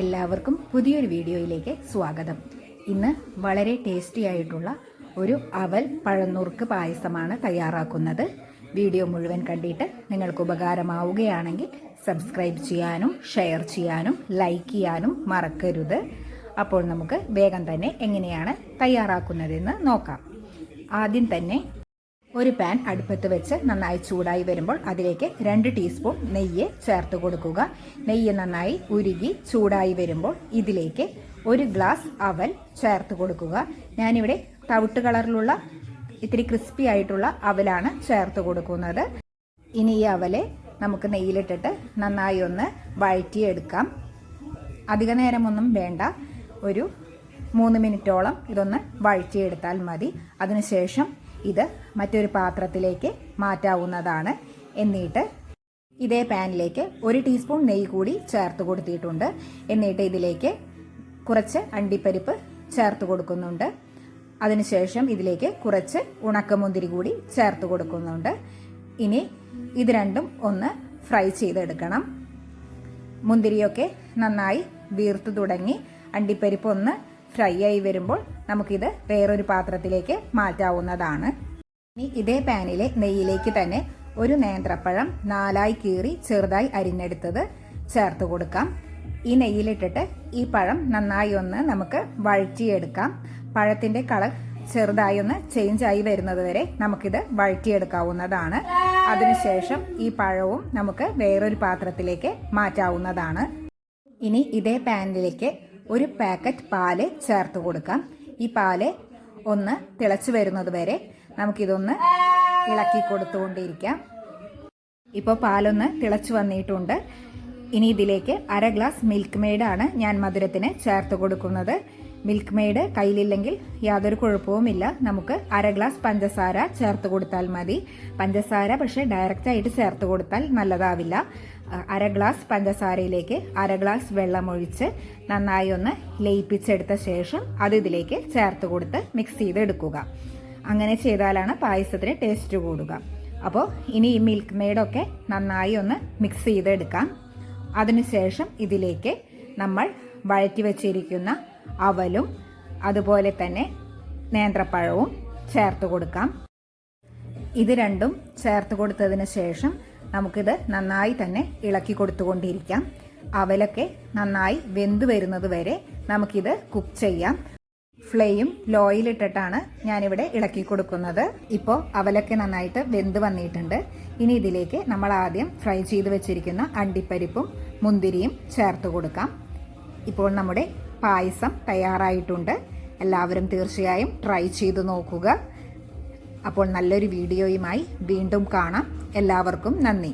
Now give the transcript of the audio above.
എല്ലാവർക്കും പുതിയൊരു വീഡിയോയിലേക്ക് സ്വാഗതം. ഇന്ന് വളരെ ടേസ്റ്റി ആയിട്ടുള്ള ഒരു അവൽ പഴന്നുറുക്ക് പായസമാണ് തയ്യാറാക്കുന്നത്. വീഡിയോ മുഴുവൻ കണ്ടിട്ട് നിങ്ങൾക്ക് ഉപകാരമാവുകയാണെങ്കിൽ സബ്സ്ക്രൈബ് ചെയ്യാനും ഷെയർ ചെയ്യാനും ലൈക്ക് ചെയ്യാനും മറക്കരുത്. അപ്പോൾ നമുക്ക് വേഗം തന്നെ എങ്ങനെയാണ് തയ്യാറാക്കുന്നതെന്ന് നോക്കാം. ആദ്യം തന്നെ ഒരു പാൻ അടുപ്പത്ത് വെച്ച് നന്നായി ചൂടായി വരുമ്പോൾ അതിലേക്ക് രണ്ട് ടീസ്പൂൺ നെയ്യ് ചേർത്ത് കൊടുക്കുക. നെയ്യ് നന്നായി ഉരുകി ചൂടായി വരുമ്പോൾ ഇതിലേക്ക് ഒരു ഗ്ലാസ് അവൽ ചേർത്ത് കൊടുക്കുക. ഞാനിവിടെ തവിട്ട് കളറിലുള്ള ഇത്തിരി ക്രിസ്പി ആയിട്ടുള്ള അവലാണ് ചേർത്ത് കൊടുക്കുന്നത്. ഇനി ഈ അവലെ നമുക്ക് നെയ്യിലിട്ടിട്ട് നന്നായി ഒന്ന് വഴറ്റിയെടുക്കാം. അധിക നേരമൊന്നും വേണ്ട. ഒരു മൂന്ന് മിനിറ്റോളം ഇതൊന്ന് വഴറ്റിയെടുത്താൽ മതി. അതിനുശേഷം ഇത് മറ്റൊരു പാത്രത്തിലേക്ക് മാറ്റാവുന്നതാണ്. എന്നിട്ട് ഇതേ പാനിലേക്ക് ഒരു ടീസ്പൂൺ നെയ്യ് കൂടി ചേർത്ത് കൊടുത്തിട്ടുണ്ട്. എന്നിട്ട് ഇതിലേക്ക് കുറച്ച് അണ്ടിപ്പരിപ്പ് ചേർത്ത് കൊടുക്കുന്നുണ്ട്. അതിനുശേഷം ഇതിലേക്ക് കുറച്ച് ഉണക്കമുന്തിരി കൂടി ചേർത്ത് കൊടുക്കുന്നുണ്ട്. ഇനി ഇത് രണ്ടും ഒന്ന് ഫ്രൈ ചെയ്തെടുക്കണം. മുന്തിരിയൊക്കെ നന്നായി വീർത്തു തുടങ്ങി അണ്ടിപ്പരിപ്പ് ഒന്ന് ഫ്രൈ ആയി വരുമ്പോൾ നമുക്കിത് വേറൊരു പാത്രത്തിലേക്ക് മാറ്റാവുന്നതാണ്. ഇനി ഇതേ പാനിലെ നെയ്യിലേക്ക് തന്നെ ഒരു നേന്ത്രപ്പഴം നാലായി കീറി ചെറുതായി അരിഞ്ഞെടുത്തത് ചേർത്ത് കൊടുക്കാം. ഈ നെയ്യിലിട്ടിട്ട് ഈ പഴം നന്നായി ഒന്ന് നമുക്ക് വഴറ്റിയെടുക്കാം. പഴത്തിന്റെ കളർ ചെറുതായി ഒന്ന് ചേഞ്ച് ആയി വരുന്നത് വരെ നമുക്കിത് വഴറ്റിയെടുക്കാവുന്നതാണ്. അതിനുശേഷം ഈ പഴവും നമുക്ക് വേറൊരു പാത്രത്തിലേക്ക് മാറ്റാവുന്നതാണ്. ഇനി ഇതേ പാനിലേക്ക് ഒരു പാക്കറ്റ് പാൽ ചേർത്ത് കൊടുക്കാം. ഈ പാൽ ഒന്ന് തിളച്ചു വരുന്നത് വരെ നമുക്കിതൊന്ന് ഇളക്കി കൊടുത്തുകൊണ്ടിരിക്കാം. ഇപ്പോൾ പാലൊന്ന് തിളച്ചു വന്നിട്ടുണ്ട്. ഇനി ഇതിലേക്ക് അര ഗ്ലാസ് മിൽക്ക് മെയ്ഡാണ് ഞാൻ മധുരത്തിന് ചേർത്ത് കൊടുക്കുന്നത്. മിൽക്ക് മെയ്ഡ് കയ്യിലില്ലെങ്കിൽ യാതൊരു കുഴപ്പവുമില്ല. നമുക്ക് അര ഗ്ലാസ് പഞ്ചസാര ചേർത്ത് കൊടുത്താൽ മതി. പഞ്ചസാര പക്ഷേ ഡയറക്റ്റായിട്ട് ചേർത്ത് കൊടുത്താൽ നല്ലതാവില്ല. അര ഗ്ലാസ് പഞ്ചസാരയിലേക്ക് അര ഗ്ലാസ് വെള്ളം ഒഴിച്ച് നന്നായി ഒന്ന് ലയിപ്പിച്ചെടുത്ത ശേഷം അത് ഇതിലേക്ക് ചേർത്ത് കൊടുത്ത് മിക്സ് ചെയ്തെടുക്കുക. അങ്ങനെ ചെയ്താലാണ് പായസത്തിന് ടേസ്റ്റ് കൂടുക. അപ്പോൾ ഇനി ഈ മിൽക്ക് മെയ്ഡൊക്കെ നന്നായി ഒന്ന് മിക്സ് ചെയ്തെടുക്കാം. അതിനുശേഷം ഇതിലേക്ക് നമ്മൾ വഴറ്റി വച്ചിരിക്കുന്ന അവലും അതുപോലെ തന്നെ നേന്ത്രപ്പഴവും ചേർത്ത് കൊടുക്കാം. ഇത് രണ്ടും ചേർത്ത് കൊടുത്തതിന് ശേഷം നമുക്കിത് നന്നായി തന്നെ ഇളക്കി കൊടുത്തുകൊണ്ടിരിക്കാം. അവലൊക്കെ നന്നായി വെന്ത് വരുന്നത് വരെ നമുക്കിത് കുക്ക് ചെയ്യാം. ഫ്ലെയിം ലോയിലിട്ടിട്ടാണ് ഞാനിവിടെ ഇളക്കി കൊടുക്കുന്നത്. ഇപ്പോൾ അവലൊക്കെ നന്നായിട്ട് വെന്ത് വന്നിട്ടുണ്ട്. ഇനി ഇതിലേക്ക് നമ്മൾ ആദ്യം ഫ്രൈ ചെയ്ത് വെച്ചിരിക്കുന്ന അണ്ടിപ്പരിപ്പും മുന്തിരിയും ചേർത്ത് കൊടുക്കാം. ഇപ്പോൾ നമ്മുടെ പായസം തയ്യാറായിട്ടുണ്ട്. എല്ലാവരും തീർച്ചയായും ട്രൈ ചെയ്ത് നോക്കുക. അപ്പോൾ നല്ലൊരു വീഡിയോയുമായി വീണ്ടും കാണാം. എല്ലാവർക്കും നന്ദി.